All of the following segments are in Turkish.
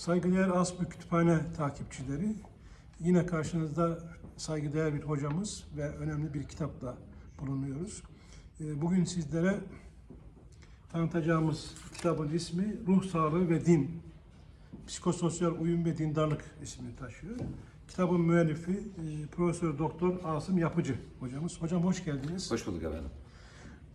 Saygıdeğer Asbü Kütüphane takipçileri, yine karşınızda saygıdeğer bir hocamız ve önemli bir kitapla bulunuyoruz. Ee, Bugün sizlere tanıtacağımız kitabın ismi Ruh Sağlığı ve Din. Psikososyal Uyum ve Dindarlık ismini taşıyor. Kitabın müellifi e, Profesör Doktor Asım Yapıcı hocamız. Hocam hoş geldiniz. Hoş bulduk efendim.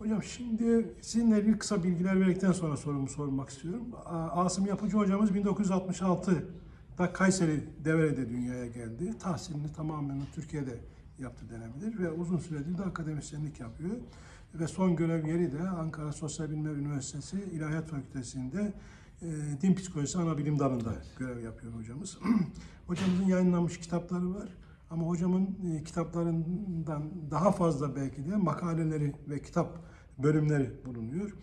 Hocam şimdi sizinle bir kısa bilgiler verdikten sonra sorumu sormak istiyorum. Asım Yapıcı hocamız 1966'da Kayseri Devre'de dünyaya geldi. Tahsilini tamamen Türkiye'de yaptı denebilir ve uzun süredir de akademisyenlik yapıyor. Ve son görev yeri de Ankara Sosyal Bilimler Üniversitesi İlahiyat Fakültesi'nde e, din psikolojisi ana bilim dalında görev yapıyor hocamız. Hocamızın yayınlanmış kitapları var. Ama hocamın e, kitaplarından daha fazla belki de makaleleri ve kitap bölümleri bulunuyor.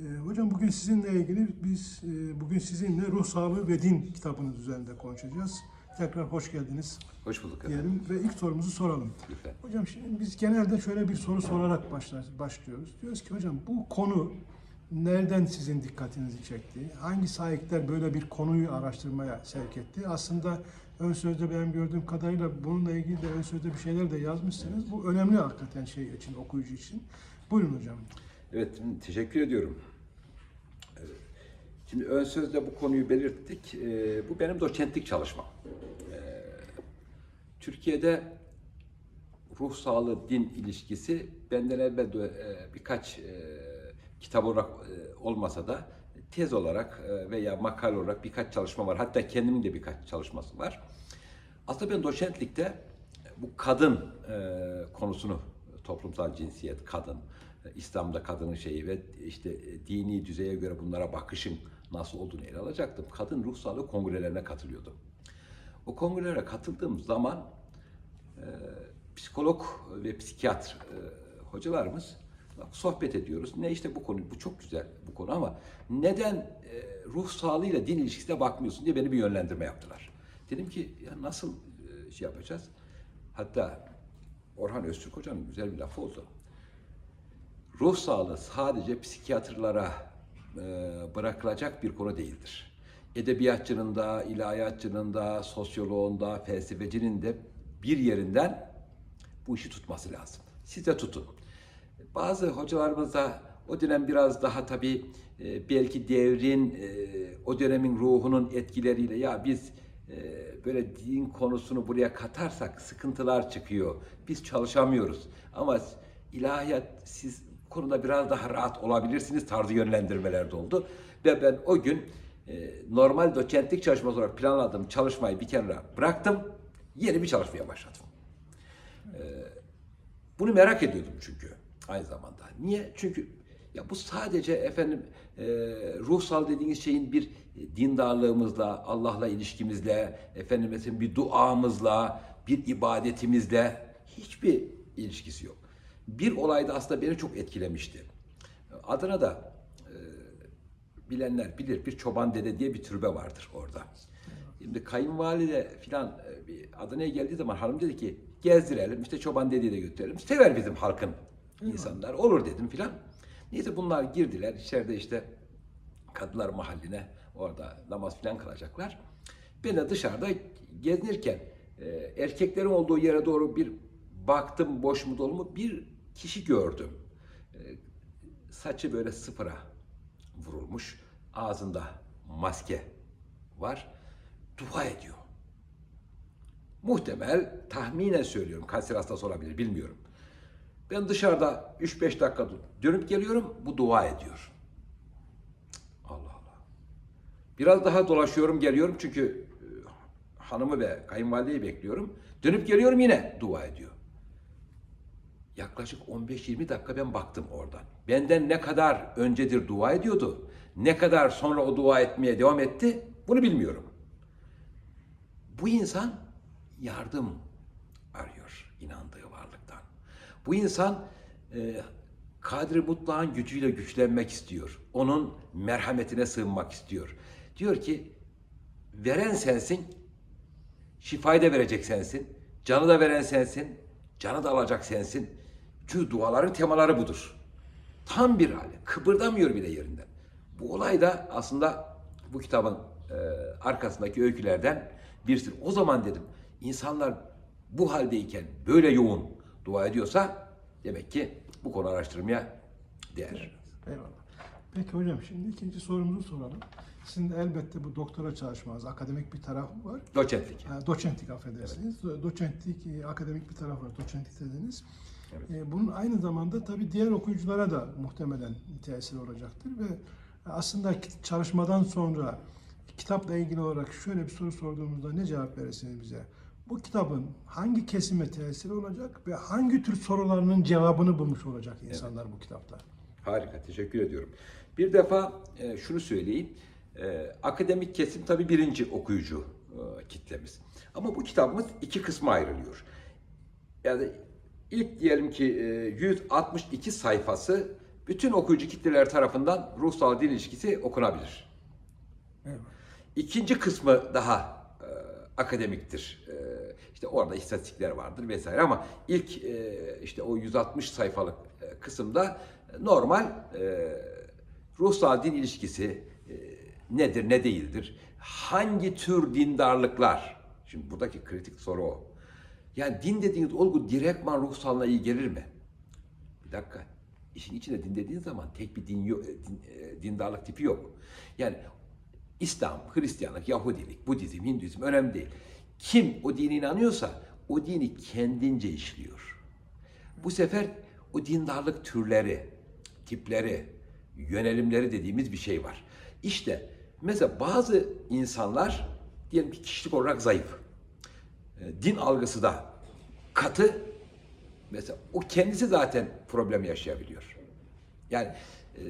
E, hocam bugün sizinle ilgili biz e, bugün sizinle Ruh Sağlığı ve Din kitabınız üzerinde konuşacağız. Tekrar hoş geldiniz Hoş bulduk efendim. diyelim ve ilk sorumuzu soralım. Lütfen. Hocam şimdi biz genelde şöyle bir soru sorarak başlar, başlıyoruz. Diyoruz ki hocam bu konu nereden sizin dikkatinizi çekti? Hangi sahipler böyle bir konuyu araştırmaya sevk etti? Aslında ön sözde benim gördüğüm kadarıyla bununla ilgili de ön sözde bir şeyler de yazmışsınız. Bu önemli hakikaten şey için, okuyucu için. Buyurun hocam. Evet, teşekkür ediyorum. Şimdi ön sözde bu konuyu belirttik. Ee, bu benim doçentlik çalışmam. Ee, Türkiye'de ruh sağlığı din ilişkisi benden evvel e, birkaç e, kitap olarak e, olmasa da tez olarak veya makale olarak birkaç çalışma var. Hatta kendimin de birkaç çalışması var. Aslında ben doçentlikte bu kadın konusunu, toplumsal cinsiyet, kadın, e, İslam'da kadının şeyi ve işte e, dini düzeye göre bunlara bakışın nasıl olduğunu ele alacaktım. Kadın ruh sağlığı kongrelerine katılıyordum. O kongrelere katıldığım zaman e, psikolog ve psikiyatr e, hocalarımız sohbet ediyoruz. Ne işte bu konu, bu çok güzel bu konu ama neden e, ruh sağlığıyla din ilişkisine bakmıyorsun diye beni bir yönlendirme yaptılar. Dedim ki ya nasıl e, şey yapacağız? Hatta Orhan Öztürk Hoca'nın güzel bir lafı oldu. Ruh sağlığı sadece psikiyatrlara e, bırakılacak bir konu değildir. Edebiyatçının da, ilahiyatçının da, sosyoloğun da, felsefecinin de bir yerinden bu işi tutması lazım. Siz de tutun. Bazı hocalarımız da o dönem biraz daha tabii e, belki devrin, e, o dönemin ruhunun etkileriyle ya biz böyle din konusunu buraya katarsak sıkıntılar çıkıyor. Biz çalışamıyoruz. Ama ilahiyat siz konuda biraz daha rahat olabilirsiniz tarzı yönlendirmeler de oldu. Ve ben o gün e, normal doçentlik çalışması olarak planladığım çalışmayı bir kenara bıraktım. Yeni bir çalışmaya başladım. Bunu merak ediyordum çünkü aynı zamanda. Niye? Çünkü ya bu sadece efendim e, ruhsal dediğiniz şeyin bir dindarlığımızla, Allah'la ilişkimizle, efendim mesela bir duamızla, bir ibadetimizle hiçbir ilişkisi yok. Bir olay da aslında beni çok etkilemişti. Adana'da e, bilenler bilir bir çoban dede diye bir türbe vardır orada. Şimdi kayınvalide filan e, Adana'ya geldiği zaman hanım dedi ki gezdirelim işte çoban dedeyi de götürelim. Sever bizim halkın insanlar. Olur dedim filan. Neyse bunlar girdiler. içeride işte Kadılar Mahalline orada namaz filan kılacaklar. Ben de dışarıda gezinirken e, erkeklerin olduğu yere doğru bir baktım boş mu dolu mu bir kişi gördüm. E, saçı böyle sıfıra vurulmuş. Ağzında maske var. Dua ediyor. Muhtemel tahminen söylüyorum. Kanser hastası olabilir bilmiyorum. Ben dışarıda 3-5 dakika dönüp geliyorum. Bu dua ediyor. Allah Allah. Biraz daha dolaşıyorum geliyorum çünkü e, hanımı ve kayınvalideyi bekliyorum. Dönüp geliyorum yine dua ediyor. Yaklaşık 15-20 dakika ben baktım oradan. Benden ne kadar öncedir dua ediyordu, ne kadar sonra o dua etmeye devam etti bunu bilmiyorum. Bu insan yardım. Bu insan e, Kadri Mutlak'ın gücüyle güçlenmek istiyor. Onun merhametine sığınmak istiyor. Diyor ki veren sensin, şifayı da verecek sensin, canı da veren sensin, canı da alacak sensin. Çünkü duaların temaları budur. Tam bir hali. Kıpırdamıyor bile yerinden. Bu olay da aslında bu kitabın e, arkasındaki öykülerden birisi. O zaman dedim insanlar bu haldeyken böyle yoğun dua ediyorsa demek ki bu konu araştırmaya değer. Eyvallah. Peki hocam şimdi ikinci sorumuzu soralım. Sizin de elbette bu doktora çalışmanız, akademik bir tarafı var. Doçentlik. Ha, doçentlik affedersiniz. Do- Doçentlik, e, akademik bir tarafı var. Doçentlik dediniz. E, Bunun aynı zamanda tabii diğer okuyuculara da muhtemelen tesiri olacaktır ve aslında çalışmadan sonra kitapla ilgili olarak şöyle bir soru sorduğumuzda ne cevap verirsiniz bize? Bu kitabın hangi kesime tesiri olacak ve hangi tür sorularının cevabını bulmuş olacak insanlar bu kitapta? Harika, teşekkür ediyorum. Bir defa e, şunu söyleyeyim. E, akademik kesim tabii birinci okuyucu e, kitlemiz. Ama bu kitabımız iki kısma ayrılıyor. Yani ilk diyelim ki e, 162 sayfası bütün okuyucu kitleler tarafından ruhsal dil ilişkisi okunabilir. Evet. İkinci kısmı daha e, akademiktir. E, işte orada istatistikler vardır vesaire ama ilk e, işte o 160 sayfalık e, kısımda normal e, ruhsal din ilişkisi e, nedir ne değildir? Hangi tür dindarlıklar? Şimdi buradaki kritik soru o. Yani din dediğiniz olgu direktman ruhsalla iyi gelir mi? Bir dakika. İşin içine din dediğin zaman tek bir din, yok, din e, dindarlık tipi yok. Yani İslam, Hristiyanlık, Yahudilik, Budizm, Hinduizm önemli değil. Kim o dine inanıyorsa o dini kendince işliyor. Bu sefer o dindarlık türleri, tipleri, yönelimleri dediğimiz bir şey var. İşte mesela bazı insanlar diyelim ki kişilik olarak zayıf. E, Din algısı da katı. Mesela o kendisi zaten problem yaşayabiliyor. Yani e,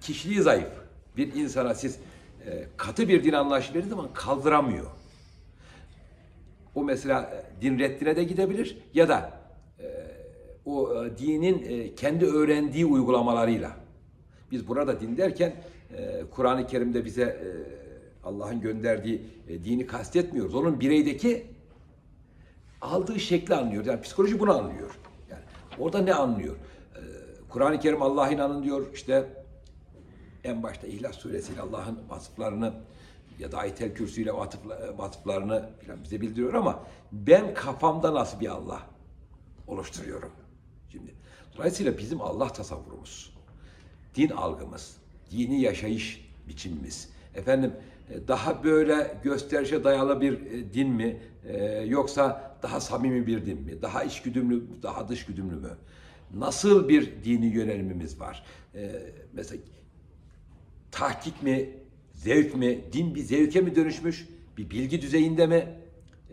kişiliği zayıf bir insana siz e, katı bir din anlayışı verdiğiniz zaman kaldıramıyor. O mesela e, din reddine de gidebilir ya da e, o e, dinin kendi öğrendiği uygulamalarıyla. Biz burada din derken Kur'an-ı Kerim'de bize Allah'ın gönderdiği dini kastetmiyoruz. Onun bireydeki aldığı şekli anlıyor. Yani psikoloji bunu anlıyor. Yani orada ne anlıyor? Kur'an-ı Kerim Allah'a inanın diyor. İşte en başta İhlas suresiyle Allah'ın vasıflarını ya da Ayet-el Kürsü ile vasıfla- vasıflarını falan bize bildiriyor ama ben kafamda nasıl bir Allah oluşturuyorum? Şimdi dolayısıyla bizim Allah tasavvurumuz, din algımız, dini yaşayış biçimimiz, efendim e, daha böyle gösterişe dayalı bir e, din mi e, yoksa daha samimi bir din mi, daha içgüdümlü, daha dışgüdümlü mü? Nasıl bir dini yönelimimiz var? Mesela tahkik mi, zevk mi, din bir zevke mi dönüşmüş, bir bilgi düzeyinde mi?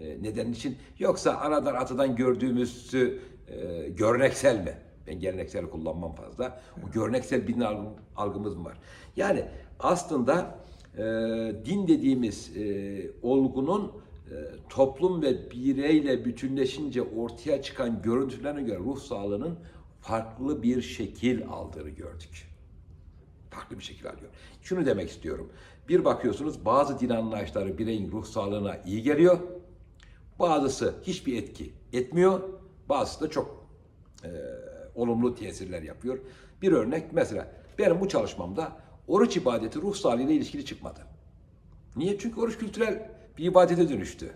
E, neden için? Yoksa anadan atadan gördüğümüz e, görneksel mi? Ben geleneksel kullanmam fazla. O görneksel bir algımız mı var? Yani aslında e, din dediğimiz e, olgunun e, toplum ve bireyle bütünleşince ortaya çıkan görüntülerine göre ruh sağlığının farklı bir şekil aldığını gördük farklı bir şekil alıyor. Şunu demek istiyorum. Bir bakıyorsunuz bazı din anlayışları bireyin ruh sağlığına iyi geliyor. Bazısı hiçbir etki etmiyor. Bazısı da çok e, olumlu tesirler yapıyor. Bir örnek mesela benim bu çalışmamda oruç ibadeti ruh sağlığıyla ilişkili çıkmadı. Niye? Çünkü oruç kültürel bir ibadete dönüştü.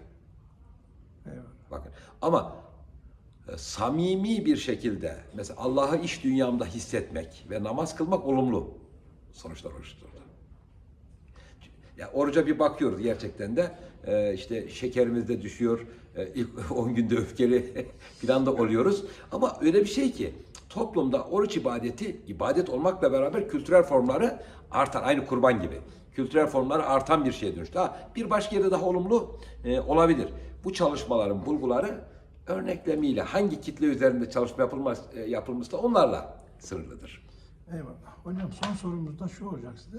Eyvallah. Bakın ama e, samimi bir şekilde mesela Allah'ı iş dünyamda hissetmek ve namaz kılmak olumlu sonuçlar oluşturdu. Ya oruca bir bakıyoruz gerçekten de e, işte şekerimiz de düşüyor. E, ilk 10 günde öfkeli falan da oluyoruz. Ama öyle bir şey ki toplumda oruç ibadeti ibadet olmakla beraber kültürel formları artar. Aynı kurban gibi. Kültürel formları artan bir şeye dönüştü. Ha, bir başka yerde daha olumlu e, olabilir. Bu çalışmaların bulguları örneklemiyle hangi kitle üzerinde çalışma yapılmaz, e, yapılmışsa onlarla sınırlıdır. Eyvallah. Hocam son sorumuz da şu olacak size.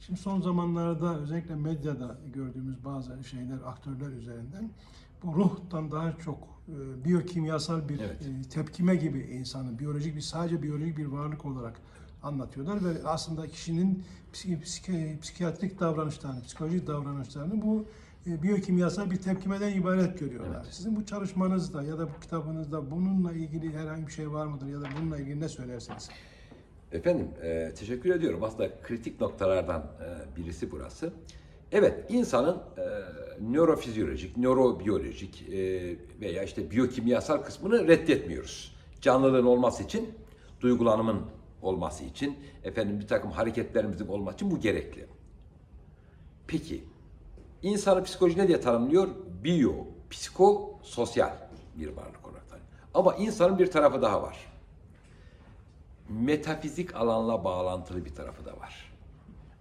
Şimdi son zamanlarda özellikle medyada gördüğümüz bazı şeyler, aktörler üzerinden bu ruhtan daha çok e, biyokimyasal bir Evet. e, tepkime gibi insanı, biyolojik bir sadece biyolojik bir varlık olarak anlatıyorlar ve aslında kişinin psiki, psiki- psikiyatrik davranışlarını, psikolojik davranışlarını bu e, biyokimyasal bir tepkimeden ibaret görüyorlar. Sizin bu çalışmanızda ya da bu kitabınızda bununla ilgili herhangi bir şey var mıdır ya da bununla ilgili ne söylersiniz? Efendim, e, teşekkür ediyorum. Aslında kritik noktalardan e, birisi burası. Evet, insanın e, nörofizyolojik, nörobiyolojik e, veya işte biyokimyasal kısmını reddetmiyoruz. Canlılığın olması için, duygulanımın olması için, efendim bir takım hareketlerimizin olması için bu gerekli. Peki, insanı psikoloji ne diye tanımlıyor? Biyo, psiko, sosyal bir varlık olarak. Ama insanın bir tarafı daha var. Metafizik alanla bağlantılı bir tarafı da var.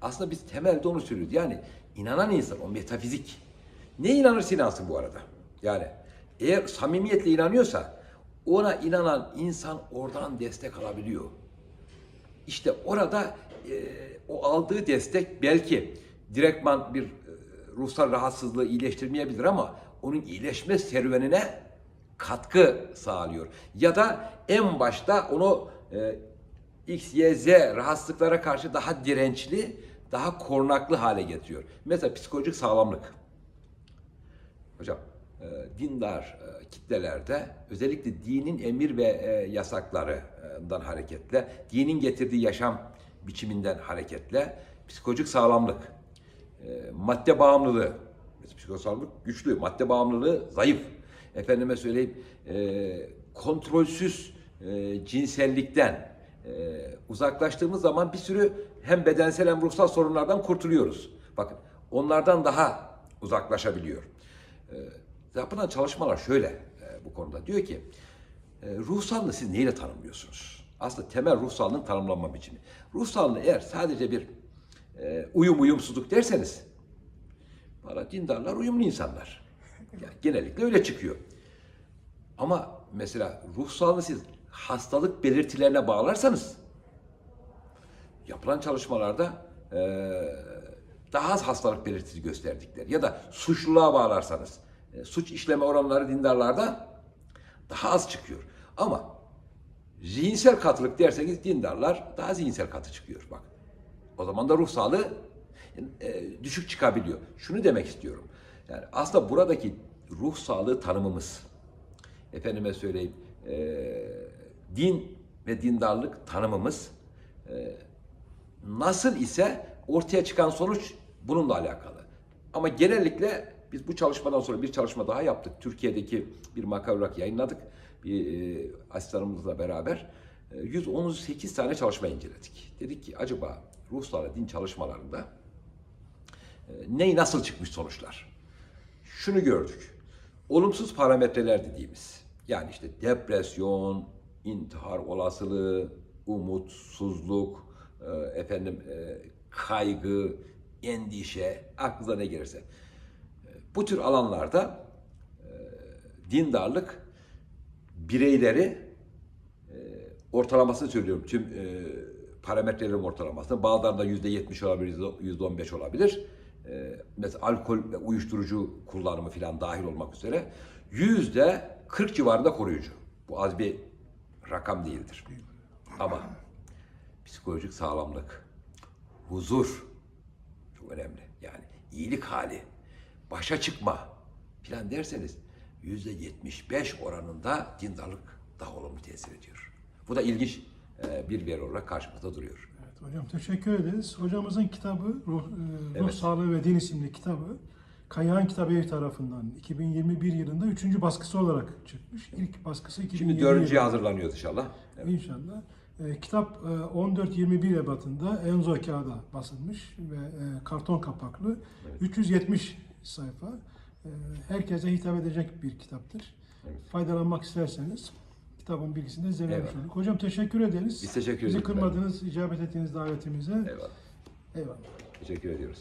Aslında biz temelde onu söylüyoruz. Yani inanan insan, o metafizik. Ne inanırsa inansın bu arada. Yani eğer samimiyetle inanıyorsa ona inanan insan oradan destek alabiliyor. İşte orada e, o aldığı destek belki direktman bir e, ruhsal rahatsızlığı iyileştirmeyebilir ama onun iyileşme serüvenine katkı sağlıyor. Ya da en başta onu e, X, Y, Z rahatsızlıklara karşı daha dirençli, daha korunaklı hale getiriyor. Mesela psikolojik sağlamlık. Hocam, e, dindar e, kitlelerde özellikle dinin emir ve e, yasaklarından hareketle, dinin getirdiği yaşam biçiminden hareketle psikolojik sağlamlık, e, madde bağımlılığı, psikolojik sağlamlık güçlü, madde bağımlılığı zayıf. Efendime söyleyeyim, e, kontrolsüz e, cinsellikten e, uzaklaştığımız zaman bir sürü hem bedensel hem ruhsal sorunlardan kurtuluyoruz. Bakın onlardan daha uzaklaşabiliyor. E, yapılan çalışmalar şöyle e, bu konuda. Diyor ki e, ruhsallığı siz neyle tanımlıyorsunuz? Aslında temel ruhsallığın tanımlanma biçimi. Ruhsallığı eğer sadece bir e, uyum uyumsuzluk derseniz bana dindarlar uyumlu insanlar. Yani genellikle öyle çıkıyor. Ama mesela ruh siz hastalık belirtilerine bağlarsanız yapılan çalışmalarda eee, daha az hastalık belirtisi gösterdikleri ya da suçluluğa bağlarsanız e, suç işleme oranları dindarlarda daha az çıkıyor. Ama zihinsel katılık derseniz dindarlar daha zihinsel katı çıkıyor bak. O zaman da ruh sağlığı e, düşük çıkabiliyor. Şunu demek istiyorum. Yani aslında buradaki ruh sağlığı tanımımız, efendime söyleyeyim, e, din ve dindarlık tanımımız e, nasıl ise ortaya çıkan sonuç bununla alakalı. Ama genellikle biz bu çalışmadan sonra bir çalışma daha yaptık. Türkiye'deki bir makale olarak yayınladık. Bir e, asistanımızla beraber. E, 118 tane çalışma inceledik. Dedik ki acaba ruh sağlığı din çalışmalarında e, ne nasıl çıkmış sonuçlar? Şunu gördük. Olumsuz parametreler dediğimiz yani işte depresyon, intihar olasılığı, umutsuzluk, e, efendim e, kaygı, endişe, aklınıza ne gelirse. E, Bu tür alanlarda e, dindarlık bireyleri ortalamasını söylüyorum. Tüm e, parametrelerin ortalamasını. Bazılarında yüzde yetmiş olabilir, yüzde on beş olabilir. Mesela alkol ve uyuşturucu kullanımı falan dahil olmak üzere yüzde kırk civarında koruyucu. Bu az bir rakam değildir. Ama psikolojik sağlamlık, huzur çok önemli. Yani iyilik hali, başa çıkma filan derseniz yüzde yetmiş beş oranında dindarlık daha olumlu tesir ediyor. Bu da ilginç e, bir veri olarak karşımızda duruyor. Evet hocam teşekkür ederiz. Hocamızın kitabı Ruh, e, Ruh Evet. Sağlığı ve Din isimli kitabı Kayağan Kitabevi tarafından 2021 yılında üçüncü baskısı olarak çıkmış. İlk baskısı 2020 Şimdi dördüncüye yılında. hazırlanıyor inşallah. Evet. İnşallah. E, kitap e, 14-21 ebatında Enzo kağıda basılmış ve e, karton kapaklı. 370 sayfa. E, herkese hitap edecek bir kitaptır. Evet. Faydalanmak isterseniz kitabın bilgisini de Eyvallah. olduk. Hocam teşekkür ederiz. Biz teşekkür Bizi ederiz. kırmadınız, icabet ettiğiniz davetimize. Eyvallah. Eyvallah. Teşekkür ediyoruz.